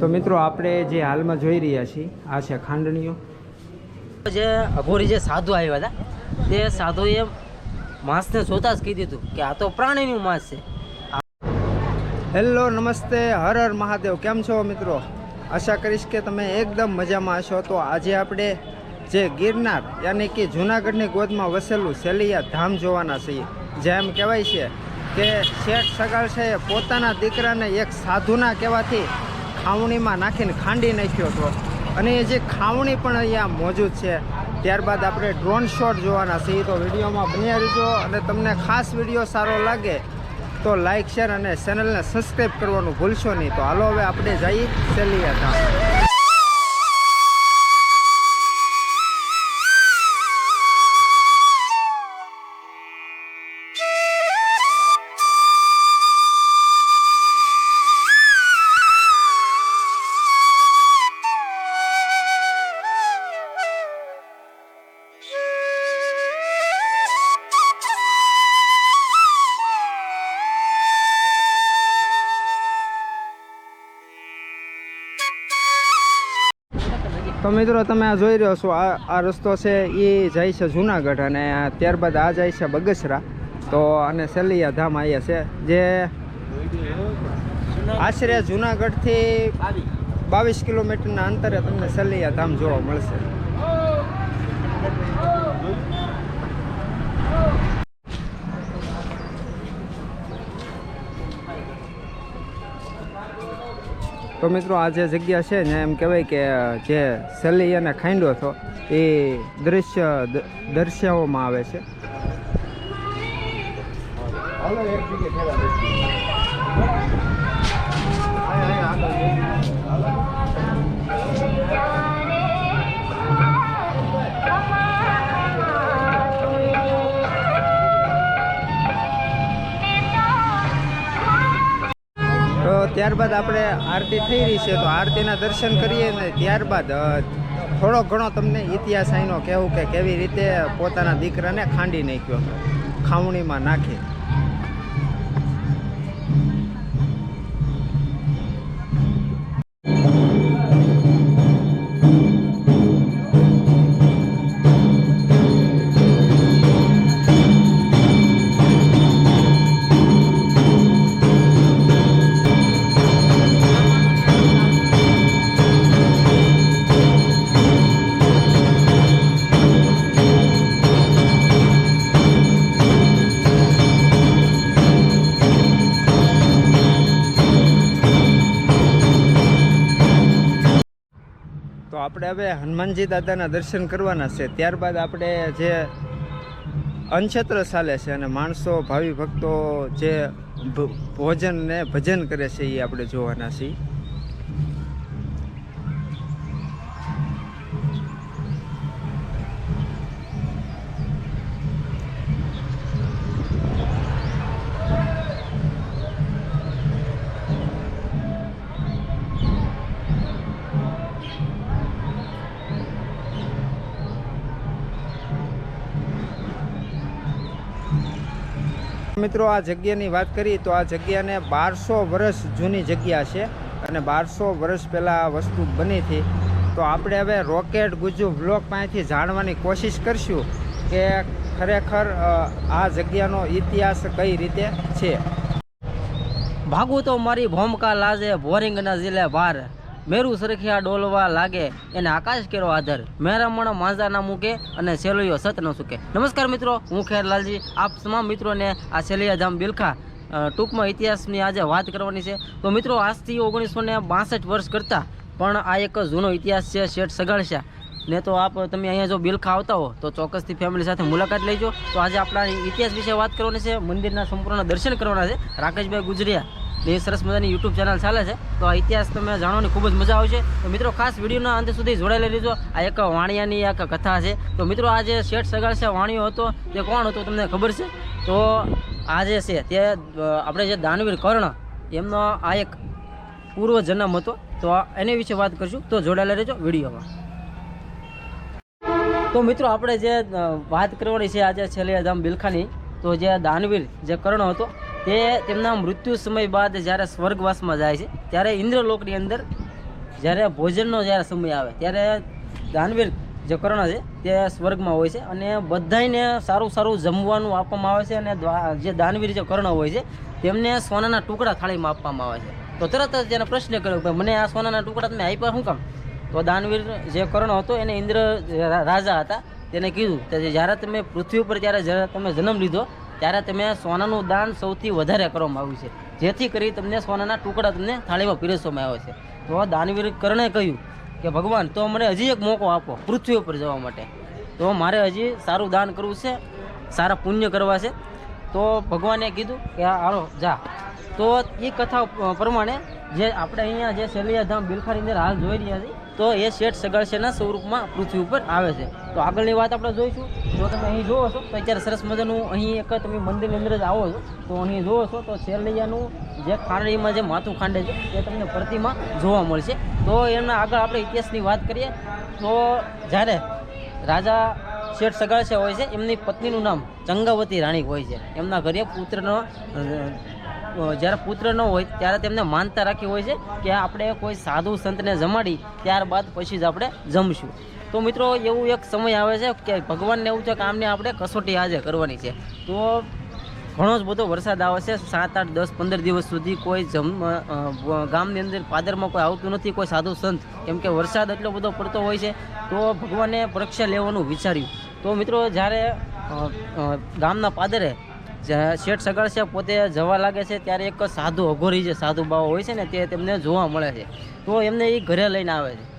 તો મિત્રો આપણે જે હાલમાં જોઈ રહ્યા છીએ આ છે ખાંડણીઓ જે અઘોરી જે સાધુ આવ્યા હતા તે સાધુએ માંસને જોતા જ કહી દીધું કે આ તો પ્રાણીનું માંસ છે. હેલો નમસ્તે હર હર મહાદેવ. કેમ છો મિત્રો? આશા કરીશ કે તમે એકદમ મજામાં હશો. તો આજે આપણે જે ગિરનાર યાની કે જૂનાગઢની ગોદમાં વસેલું સેલિયા ધામ જોવાના છીએ. જેમ કહેવાય છે કે શેઠ સગાળ એ પોતાના દીકરાને એક સાધુના કહેવાથી ખાવણીમાં નાખીને ખાંડી નાખ્યો હતો. અને એ જે ખાવણી પણ અહીંયા મોજૂદ છે, ત્યારબાદ આપણે ડ્રોન શોટ જોવાના છીએ તો વિડીયોમાં બન્યા રહેજો અને તમને ખાસ વીડિયો સારો લાગે તો લાઇક શેર અને ચેનલને સબસ્ક્રાઈબ કરવાનું ભૂલશો નહીં. તો હાલો હવે આપણે જઈએ સેલિયા ધામ તો મિત્રો તમે આ જોઈ રહ્યો છો, આ રસ્તો છે એ જાય છે જુનાગઢ અને ત્યારબાદ આ જાય છે બગસરા. તો અને સેલિયા ધામ આવ્યા છે, જે આશરે જુનાગઢથી બાવીસ કિલોમીટરના અંતરે તમને સેલિયા ધામ જોવા મળશે. તો મિત્રો આ જે જગ્યા છે ને એમ કહેવાય કે જે સલી અને ખાંડો હતો એ દૃશ્ય દ- દર્શાવવામાં આવે છે. ત્યારબાદ આપણે આરતી થઈ રહી છે, તો આરતીના દર્શન કરીએ ને ત્યારબાદ થોડો ઘણો તમને ઇતિહાસ અહીંનો કહેવું કે કેવી રીતે પોતાના દીકરાને ખાંડી નાખ્યો ખાવણીમાં નાખી. આપણે હવે હનુમાનજી દાદાના દર્શન કરવાના છે. ત્યારબાદ આપણે જે અનક્ષેત્ર ચાલે છે અને માણસો, ભાવિ ભક્તો જે ભોજન ને ભજન કરે છે એ આપણે જોવાના છીએ. મિત્રો, આ જગ્યાની વાત કરીએ તો આ જગ્યાને બારસો વર્ષ જૂની જગ્યા છે અને બારસો વર્ષ પહેલાં આ વસ્તુ બની હતી. તો આપણે હવે રોકેટ ગુજુ બ્લોક પાસેથી જાણવાની કોશિશ કરશું કે ખરેખર આ જગ્યાનો ઇતિહાસ કઈ રીતે છે. ભાગું તો મારી ભોમકા લાજે બોરિંગના જિલ્લે ભાર મેરું સરખિયા ડોલવા લાગે, એને આકાશ કેરો આધાર મેરામણ માંઝા ના મૂકે અને સેલૈયો સત ન સૂકે. નમસ્કાર મિત્રો, હું ખેરલાલજી આપ તમામ મિત્રોને આ સેલૈયા ધામ બિલખા ટૂંકમાં ઇતિહાસની આજે વાત કરવાની છે. તો મિત્રો, આજથી ઓગણીસો ને બાસઠ વર્ષ કરતાં પણ આ એક જૂનો ઇતિહાસ છે, શેઠ સગાડશા ને તો આપ તમે અહીંયા જો બિલખા આવતા હો, તો ચોક્કસથી ફેમિલી સાથે મુલાકાત લેજો. તો આજે આપણા ઇતિહાસ વિશે વાત કરવાની છે, મંદિરના સંપૂર્ણ દર્શન કરવાના છે. રાકેશભાઈ ગુજરિયા એ સરસ મજાની યુટ્યુબ ચેનલ ચાલે છે. તો આ ઇતિહાસ તમે જાણવાની ખૂબ જ મજા આવશે. તો મિત્રો, ખાસ વિડીયોના અંત સુધી જોડાયેલા રહેજો આ એક વાણિયાની એક કથા છે. તો મિત્રો, આ જે શેઠ સગાળ છે વાણિયો હતો, તે કોણ હતો તમને ખબર છે? તો આ જે છે, તે આપણે જે દાનવીર કર્ણ, એમનો આ એક પૂર્વ જન્મ હતો. તો એની વિશે વાત કરીશું. તો જોડાયેલા રહેજો વિડીયોમાં. તો મિત્રો, આપણે જે વાત કરવાની છે આજે છેલ્લે ધામ બિલખાની, તો જે દાનવીર, જે કર્ણ હતો તે તેમના મૃત્યુ સમય બાદ જ્યારે સ્વર્ગવાસમાં જાય છે, ત્યારે ઇન્દ્રલોકની અંદર જ્યારે ભોજનનો જ્યારે સમય આવે, ત્યારે દાનવીર જે કર્ણ છે, તે સ્વર્ગમાં હોય છે અને બધાયને સારું સારું જમવાનું આપવામાં આવે છે અને જે દાનવીર જે કર્ણ હોય છે, તેમને સોનાના ટુકડા થાળીમાં આપવામાં આવે છે. તો તરત જ એને પ્રશ્ન કર્યો કે મને આ સોનાના ટુકડા તમે આપ્યા શું કામ? તો દાનવીર જે કર્ણ હતો, એને ઇન્દ્ર રાજા હતા, તેને કીધું કે જ્યારે તમે પૃથ્વી ઉપર જ્યારે તમે જન્મ લીધો ત્યારે તમે સોનાનું દાન સૌથી વધારે કરવામાં આવ્યું છે. જેથી કરી તમને સોનાના ટુકડા તમને થાળીમાં પીરસવામાં આવે છે. તો દાનવીર કર્ણે કહ્યું કે, ભગવાન, તો મને હજી એક મોકો આપો પૃથ્વી ઉપર જવા માટે. તો મારે હજી સારું દાન કરવું છે, સારા પુણ્ય કરવા છે. તો ભગવાને કીધું કે આરો જા. તો એ કથા પ્રમાણે જે આપણે અહીંયા જે શેલિયાધામ બિલખાની અંદર હાલ જોઈ રહ્યા છીએ તો એ શેઠ સગાડશેના સ્વરૂપમાં પૃથ્વી ઉપર આવે છે. તો આગળની વાત આપણે જોઈશું. જો તમે અહીં જોવો છો, તો અત્યારે સરસ મજાનું અહીં એક તમે મંદિરની અંદર જ આવો છો, તો અહીં જોવો છો, તો શેરલૈયાનું જે ખાંડણીમાં જે માથું ખાંડે છે, એ તમને પ્રતિમા જોવા મળશે. તો એમના આગળ આપણે ઇતિહાસની વાત કરીએ, તો જ્યારે રાજા શેઠ સગાડશે હોય છે, એમની પત્નીનું નામ ચંગાવતી રાણી હોય છે. એમના ઘરે પુત્રનો જ્યારે પુત્ર ન હોય ત્યારે તેમને માનતા રાખી હોય છે કે આપણે કોઈ સાધુ સંતને જમાડી ત્યારબાદ પછી જ આપણે જમશું. તો મિત્રો, એવું એક સમય આવે છે કે ભગવાનને એવું છે કે આમને આપણે કસોટી આજે કરવાની છે. તો ઘણો જ બધો વરસાદ આવે છે. સાત, આઠ, દસ, પંદર દિવસ સુધી કોઈ જમ ગામની અંદર પાદરમાં કોઈ આવતું નથી, કોઈ સાધુ સંત. કેમ કે વરસાદ એટલો બધો પડતો હોય છે, તો ભગવાને પરીક્ષા લેવાનું વિચાર્યું. તો મિત્રો, જ્યારે ગામના પાદરે શેઠ સગળ છે, પોતે જવા લાગે છે, ત્યારે એક સાધુ અઘોરી જે સાધુ બાવા હોય છે ને, તે તેમને જોવા મળે છે. તો એમને એ ઘરે લઈને આવે છે.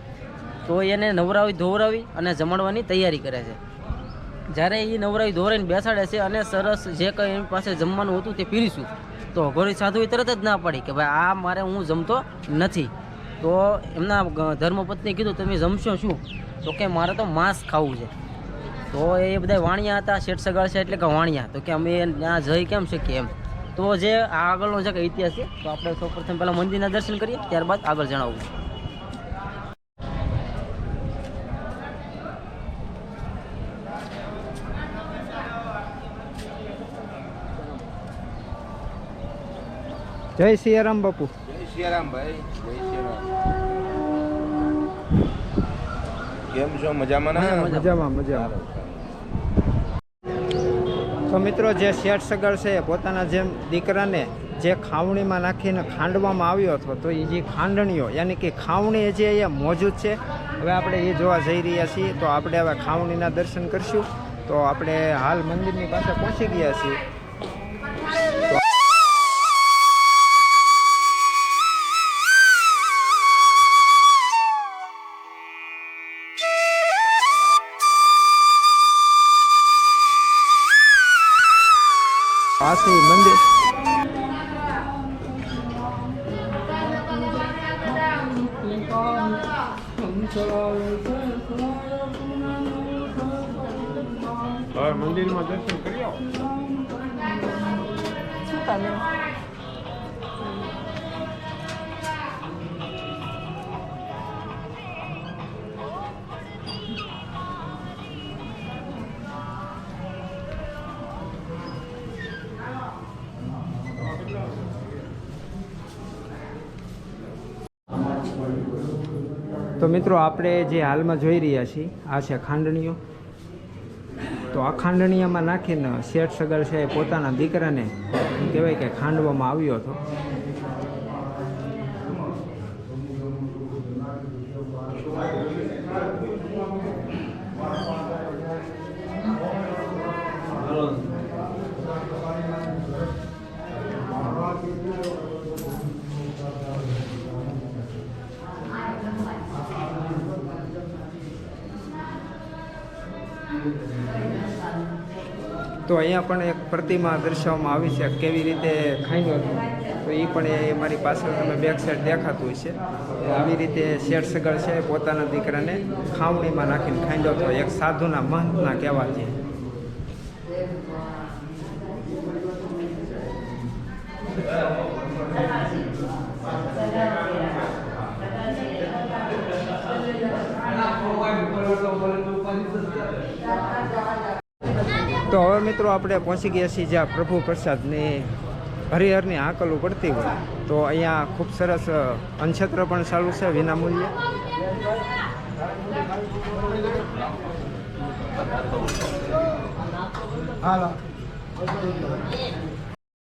તો એને નવરાવી ધોવરાવી અને જમાડવાની તૈયારી કરે છે. જ્યારે એ નવરાવી ધોરાઈને બેસાડે છે અને સરસ જે કંઈ એની પાસે જમવાનું હતું તે પીરીશું. તો અઘોરી એ તરત જ ના પડી કે ભાઈ, આ મારે હું જમતો નથી. તો એમના ધર્મપત્નીએ ધર્મપત્ની કીધું, તમે જમશો શું? તો કે, મારે તો માંસ ખાવું છે. તો એ બધા વાણિયા હતા શેઠ સગાળ છે એટલે કે વાણિયા. તો કે અમે ત્યાં જઈ કેમ શકીએ એમ. તો જે આ આગળનો જે કંઈ ઇતિહાસ છે તો આપણે સૌપ્રથમ પહેલાં મંદિરના દર્શન કરીએ ત્યારબાદ આગળ જણાવું. જય સિયારામ બાપુ. જય સિયારામ ભાઈ જય સિયારામ. કેમ છો મજામાં ને? મજામાં. મજામાં. તો મિત્રો, જે શેઠ સગર છે પોતાના જેમ દીકરાને જે ખાવણીમાં નાખીને ખાંડવામાં આવ્યો હતો, તો એ જે ખાંડણીઓ, યાની કે ખાવણી જે એ મોજૂદ છે, હવે આપણે એ જોવા જઈ રહ્યા છીએ. તો આપણે હવે ખાવણીના દર્શન કરશું. તો આપણે હાલ મંદિરની પાસે પહોંચી ગયા છીએ. પાસે મંદિર હવે મંદિરમાં દર્શન કરી તો મિત્રો, આપણે જે હાલમાં જોઈ રહ્યા છીએ, આ છે ખાંડણીઓ તો આ ખાંડણીયામાં નાખીને શેઠ સગર છે પોતાના દીકરાને કહેવાય કે ખાંડવામાં આવ્યો હતો. તો અહીંયા પણ એક પ્રતિમા દર્શાવવામાં આવી છે, કેવી રીતે ખાંડ્યો હતો. તો એ પણ એ મારી પાછળ તમે બેક સાઈડ દેખાતું હોય છે આવી રીતે શેઠ સગળ છે, પોતાના દીકરાને ખાવણીમાં નાખીને ખાંડ્યો હતો. એક સાધુના મહંતના કહેવાથી તો હવે મિત્રો આપણે પહોંચી ગયા છીએ જ્યાં પ્રભુ પ્રસાદની હરિહરની આંકલ પડતી હોય. તો અહીંયા ખૂબ સરસ અ, પણ ચાલુ છે વિનામૂલ્યે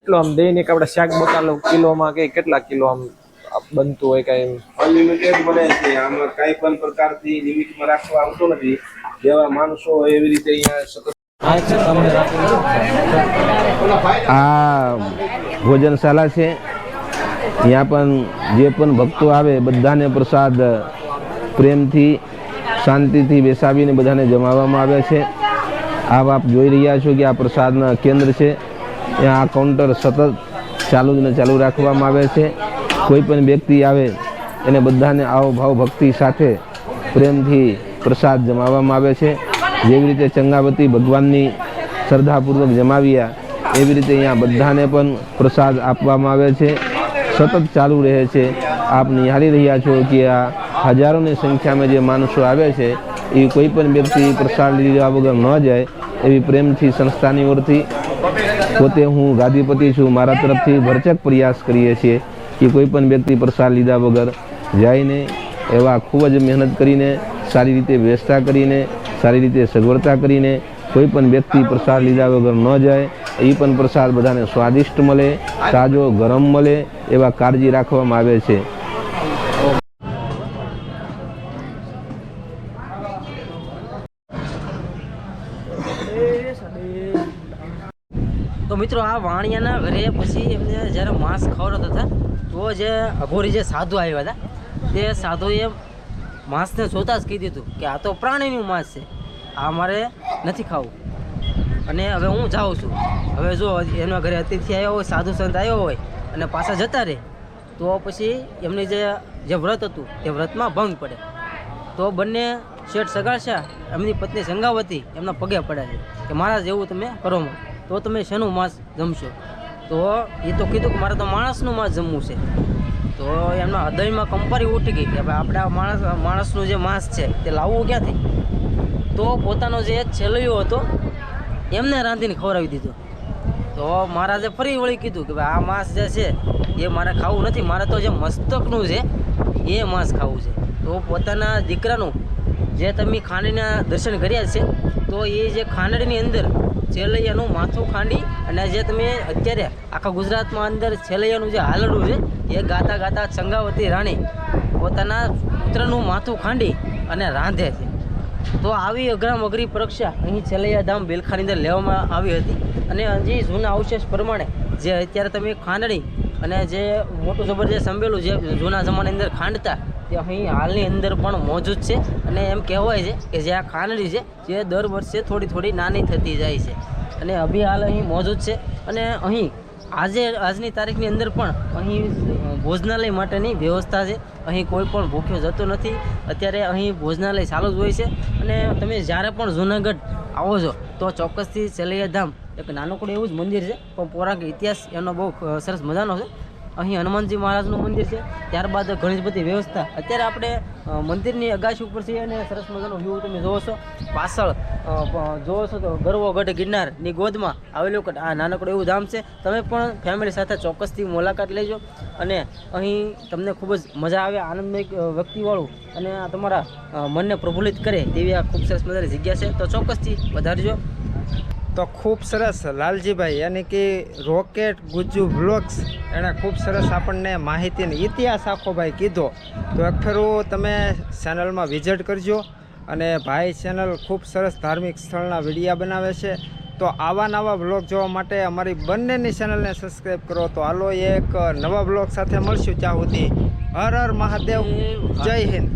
કેટલો આમ દૈનિક આપણે શાક બકાલો કિલોમાં કે કેટલા કિલો આમ બનતું હોય કઈ અનલિમિટેડ બને છે. આમાં કઈ પણ પ્રકારથી લિમિટમાં રાખવા આવતો નથી. જેવા માણસો હોય એવી રીતે અહીંયા સતત આ ભોજનશાળા છે. ત્યાં પણ જે પણ ભક્તો આવે, બધાને પ્રસાદ, પ્રેમથી, શાંતિથી બેસાવીને બધાને જમાવવામાં આવે છે. આ આપ જોઈ રહ્યા છો કે આ પ્રસાદના કેન્દ્ર છે. ત્યાં આ કાઉન્ટર સતત ચાલુ ને ચાલુ રાખવામાં આવે છે. કોઈ પણ વ્યક્તિ આવે, એને બધાને આવો ભાવ ભક્તિ સાથે પ્રેમથી પ્રસાદ જમાવવામાં આવે છે. જેવી રીતે ચંગાવતી ભગવાનની શ્રદ્ધાપૂર્વક જમાવ્યા, એવી રીતે અહીંયા બધાને પણ પ્રસાદ આપવામાં આવે છે. સતત ચાલુ રહે છે. આપ નિહાળી રહ્યા છો કે આ હજારોની સંખ્યામાં જે માણસો આવે છે, એ કોઈ પણ વ્યક્તિ પ્રસાદ લીધા વગર ન જાય એવી પ્રેમથી સંસ્થાની ઓરથી પોતે હું ગાદીપતિ છું. મારા તરફથી ભરચક પ્રયાસ કરીએ છીએ કે કોઈ પણ વ્યક્તિ પ્રસાદ લીધા વગર જાય નહીં એવા ખૂબ જ મહેનત કરીને સારી રીતે વ્યવસ્થા કરીને સારી રીતે સગવડતા કરીને કોઈ પણ વ્યક્તિ પ્રસાદ લીધા વગર ન જાય એ પણ પ્રસાદ બધાને સ્વાદિષ્ટ મળે, તાજો ગરમ મળે એવા કાળજી રાખવામાં આવે છે. તો મિત્રો આ વાણિયાના ઘરે પછી એમને જ્યારે માંસ ખવડાવતા હતા તો જે અઘોરી જે સાધુ આવ્યા હતા, તે સાધુએ માંસને જોતા જ કહી દીધું કે આ તો પ્રાણીનું માંસ છે. આ મારે નથી ખાવું. અને હવે હું જાઉં છું. હવે જો એના ઘરે અતિથિ આવ્યો હોય, સાધુ સંત આવ્યો હોય અને પાછા જતા રહે, તો પછી એમની જે જે વ્રત હતું, તે વ્રતમાં ભંગ પડે. તો બંને શેઠ સગાડશા એમની પત્ની સંગાવતી, એમના પગે પડ્યા છે કે મારા જેવું તમે કરો તો તમે શેનું માંસ જમશો? તો એ તો કીધું કે મારે તો માણસનું માંસ જમવું છે. તો એમના હૃદયમાં કંપારી ઉઠી ગઈ કે ભાઈ આપણે માણસ માણસનું જે માંસ છે, તે લાવવું ક્યાંથી? તો પોતાનો જે છેલ્લો હતો, એમને રાંધીને ખવડાવી દીધું. તો મહારાજે ફરી વળી કીધું કે ભાઈ આ માંસ જે છે, એ મારે ખાવું નથી, મારે તો જે મસ્તકનું છે, એ માંસ ખાવું છે. તો પોતાના દીકરાનું જે તમે ખાંડીના દર્શન કર્યા છે, તો એ જે ખાંડણીની અંદર છેલૈયાનું માથું ખાંડી અને જે તમે અત્યારે આખા ગુજરાતમાં અંદર છેલૈયાનું જે હાલડું છે, એ ગાતા ગાતા ચંગાવતી રાણી પોતાના પુત્રનું માથું ખાંડી અને રાંધે છે. તો આવી અઘરામ અઘરી પરીક્ષા અહીં છેલ્લૈયા ધામ બેલખાની અંદર લેવામાં આવી હતી. અને હજી જૂના અવશેષ પ્રમાણે જે અત્યારે તમે ખાંડણી અને જે મોટું જબરજસ્ત સંભેલું જે જૂના જમાનાની અંદર ખાંડતા, તે અહીં હાલની અંદર પણ મોજૂદ છે. અને એમ કહેવાય છે કે જે આ ખાંડડી છે જે દર વર્ષે થોડી થોડી નાની થતી જાય છે. અને અભી હાલ અહીં મોજૂદ છે. અને અહીં આજે, આજની તારીખની અંદર પણ અહીં ભોજનાલય માટેની વ્યવસ્થા છે. અહીં કોઈ પણ ભૂખ્યો જતો નથી. અત્યારે અહીં ભોજનાલય ચાલુ જ હોય છે. અને તમે જ્યારે પણ જૂનાગઢ આવો છો, તો ચોક્કસથી સેલૈયા ધામ એક નાનકડું એવું જ મંદિર છે, પણ પૌરાણિક ઇતિહાસ એનો બહુ સરસ મજાનો છે. અહીં હનુમાનજી મહારાજનું મંદિર છે, ત્યારબાદ ઘણી બધી વ્યવસ્થા. અત્યારે આપણે મંદિરની અગાશી ઉપર છીએ અને સરસ મજાનો વ્યૂ તમે જોવો છો. પાછળ જોવો છો તો ગરવો ગઢ ગિરનારની ગોદમાં આવેલું આ નાનકડું એવું ધામ છે. તમે પણ ફેમિલી સાથે ચોક્કસથી મુલાકાત લેજો અને અહીં તમને ખૂબ જ મજા આવે, આનંદમય વ્યક્તિવાળું અને આ તમારા મનને પ્રફુલ્લિત કરે તેવી આ ખૂબ સરસ મજાની જગ્યા છે. તો ચોક્કસથી વધારજો. તો ખૂબ સરસ. લાલજીભાઈ, યાની કે રોકેટ ગુજ્જુ વ્લોગ્સ, એણે ખૂબ સરસ આપણને માહિતીને ઇતિહાસ આખો ભાઈ કીધો. તો એક ફેરું તમે ચેનલમાં વિઝિટ કરજો અને ભાઈ ચેનલ ખૂબ સરસ ધાર્મિક સ્થળના વિડીયા બનાવે છે. તો આવા નવા બ્લોગ જોવા માટે અમારી બંનેની ચેનલને સબસ્ક્રાઈબ કરો. તો હાલો એક નવા બ્લોગ સાથે મળશું ત્યાં સુધી. હર હર મહાદેવ. જય હિન્દ.